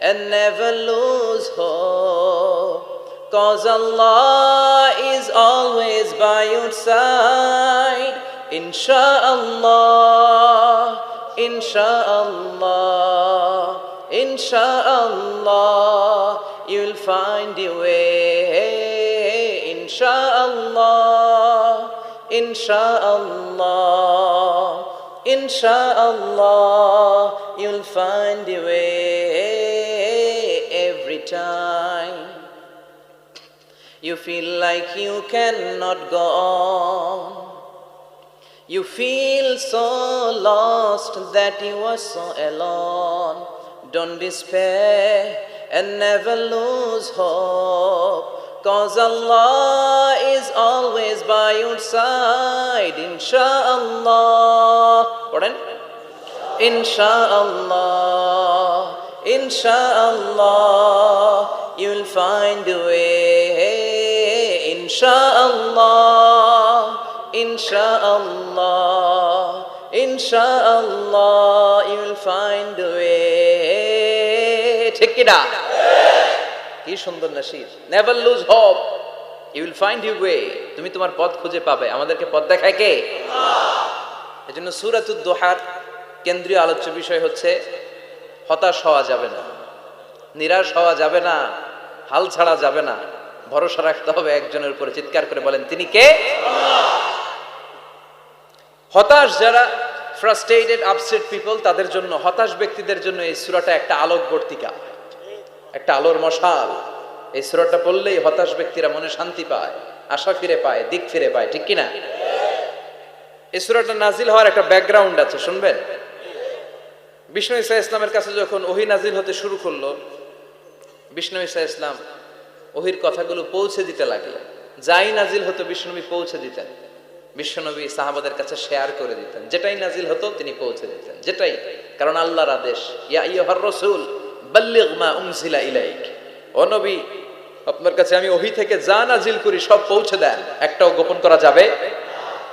and never lose hope. Cause allah is always by your side. Insha'Allah, Insha'Allah, Insha'Allah, you'll find your way. Insha'Allah, Insha'Allah, Insha'Allah, you'll find your way time. You feel like you cannot go on. You feel so lost that you are so alone. Don't despair and never lose hope. Cause Allah is always by your side. Insha'Allah. Pardon? Insha'Allah. Insha'Allah. You'll find a way. Insha'Allah. Insha'Allah, Insha'Allah, you'll find a way. ঠিক কিনা কি সুন্দর Nasir never lose hope you will find you way তুমি তোমার পথ খুঁজে পাবে আমাদেরকে পথ দেখায় কে এজন্য সুরাতুদ দোহার কেন্দ্রীয় আলোচ্য বিষয় হচ্ছে হতাশ হওয়া যাবে না। নিরাশ হওয়া যাবে না, হাল ছাড়া যাবে না। ভরসা রাখতে হবে একজনের উপরে, চিৎকার করে বলেন, তিনি কে? হতাশ যারা ফ্রাস্ট্রেটেড আপসেট পিপল তাদের জন্য, হতাশ ব্যক্তিদের জন্য এই সুরাটা একটা আলোক বর্তিকা, একটা আলোর মশাল। এই সুরাটা পড়লেই হতাশ ব্যক্তিরা মনে শান্তি পায়, আশা ফিরে পায়, দিক ফিরে পায়, ঠিক কিনা? এই সুরাটা নাজিল হওয়ার একটা ব্যাকগ্রাউন্ড আছে, শুনবেন? বিষ্ণু ইসা ইসলামের কাছে যখন ওহি নাজিল হতে শুরু করল, বিষ্ণু ইসা ইসলাম ওহির কথাগুলো পৌঁছে দিতে লাগলেন। যাই নাজিল হতো, বিষ্ণুনবী পৌঁছে দিতেন। বিশ্বনবী সাহাবাদের কাছে শেয়ার করে দিতেন। যেটাই নাজিল হতো, তিনি পৌঁছে দিতেন। যেটাই, কারণ আল্লাহর আদেশ, ইয়া রাসূল ইলাইক। ও নবী, আপনার কাছে আমি ওহি থেকে যা নাজিল করি সব পৌঁছে দেন। একটাও গোপন করা যাবে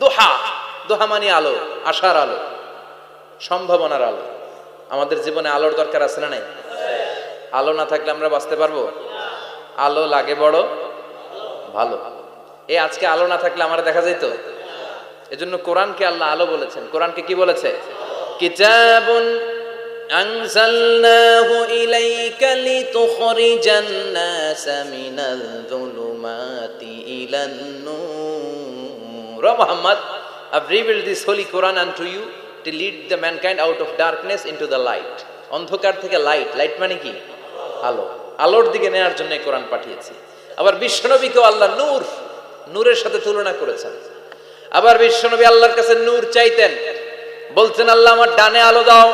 দোহা দোহা মানে আলো আশার আলো সম্ভাবনার আলো আমাদের জীবনে আলোর দরকার আছে না নাই আলো না থাকলে আমরা বাঁচতে পারবো আলো লাগে বড় ভালো এই আজকে আলো না থাকলে আমার দেখা যেত এজন্য কোরআনকে আল্লাহ আলো বলেছেন কোরআনকে কি বলেছে কিতাবুন أنزلناه إليك لتخرج الناس من الظلمات إلى النور Oh Muhammad, I've revealed this holy Quran unto you to lead the mankind out of darkness into the light. অন্ধকার থেকে লাইট লাইট মানে কি আলো আলোর দিকে নেয়ার জন্য কোরআন পাঠিয়েছি আবার বিশ্বনবীকেও আল্লাহ নূর নূরের সাথে তুলনা করেছেন। আবার বিশ্বনবী আল্লাহর কাছে নূর চাইতেন। বলছেন আল্লাহ আমার ডানে আলো দাও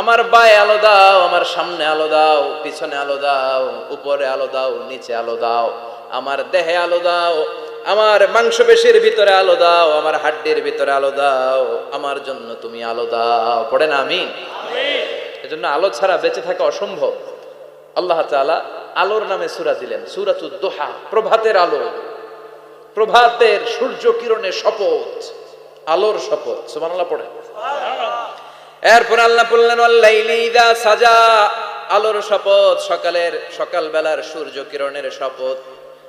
আমার বায়ে আলো দাও আমার সামনে আলো দাও পিছনে আলো দাও উপরে আলো দাও নিচে আলো দাও আমার দেহে আলো দাও আমার মাংসপেশির ভিতরে আলো দাও, আমার হাড্ডির ভিতরে আলো দাও, আমার জন্য তুমি আলো দাও। পড়ে না আমি এজন্য আলো ছাড়া বেঁচে থাকা অসম্ভব। আল্লাহ তাআলা আলোর নামে সূরা দিলেন, সূরাতুদ দোহা, প্রভাতের আলো। প্রভাতের সূর্য কিরণের শপথ, আলোর শপথ। সুবহানাল্লাহ পড়ে এরপর আল্লাহ বললেন সাজা। আলোর শপথ, সকালের, সকালবেলার সূর্য কিরণের শপথ।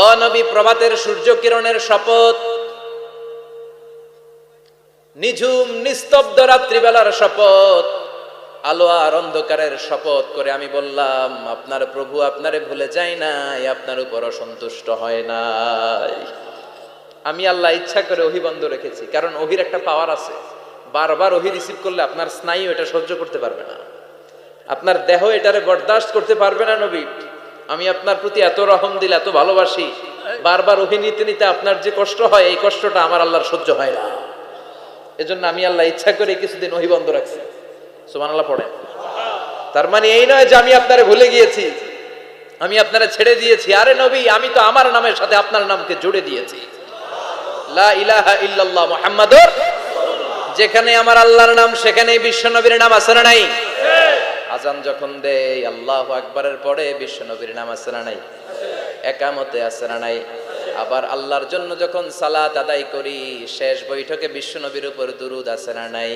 ও নবী প্রভাতের সূর্য কিরণের শপথ। নিঝুম, নিস্তব্ধ রাত্রিবেলার শপথ। আলো আর অন্ধকারের শপথ করে আমি বললাম, আপনার প্রভু আপনারে ভুলে যায় নাই, আপনার উপর অসন্তুষ্ট হয় নাই। আমি আল্লাহ ইচ্ছা করে ওহি বন্ধ রেখেছি, কারণ ওহির একটা পাওয়ার আছে। বারবার ওহি রিসিভ করলে আপনার স্নায়ু এটা সহ্য করতে পারবে না। আপনার দেহ এটারে বরদাস্ত করতে পারবে না নবী। আমি আপনার প্রতি এত রহম দিল, এত ভালোবাসি, বারবার ওহি নিতে আপনার যে কষ্ট হয়, এই কষ্টটা আমার আল্লাহর সহ্য হয় না। এজন্য আমি আল্লাহ ইচ্ছা করে কিছুদিন ওহি বন্ধ রাখছি। সুমান আল্লাহ পড়ে তার মানে এই নয় যে আমি আপনারা ভুলে গিয়েছি। আমি আপনারা ছেড়ে দিয়েছি। আরে নবী, আমি তো আমার নামের সাথে আপনার নামকে জুড়ে দিয়েছি। লা ইল্লাল্লাহ যেখানে আমার আল্লাহর নাম, সেখানেই বিশ্ব নবীর নাম আছে না নাই? আজান যখন দেয়, আল্লাহ আকবরের পরে বিশ্ব নবীর নাম আছে না নাই? একামতে আছে না নাই? আবার আল্লাহর জন্য যখন সালাত আদায় করি, শেষ বৈঠকে বিশ্ব নবীর উপর দুরুদ আছে না নাই?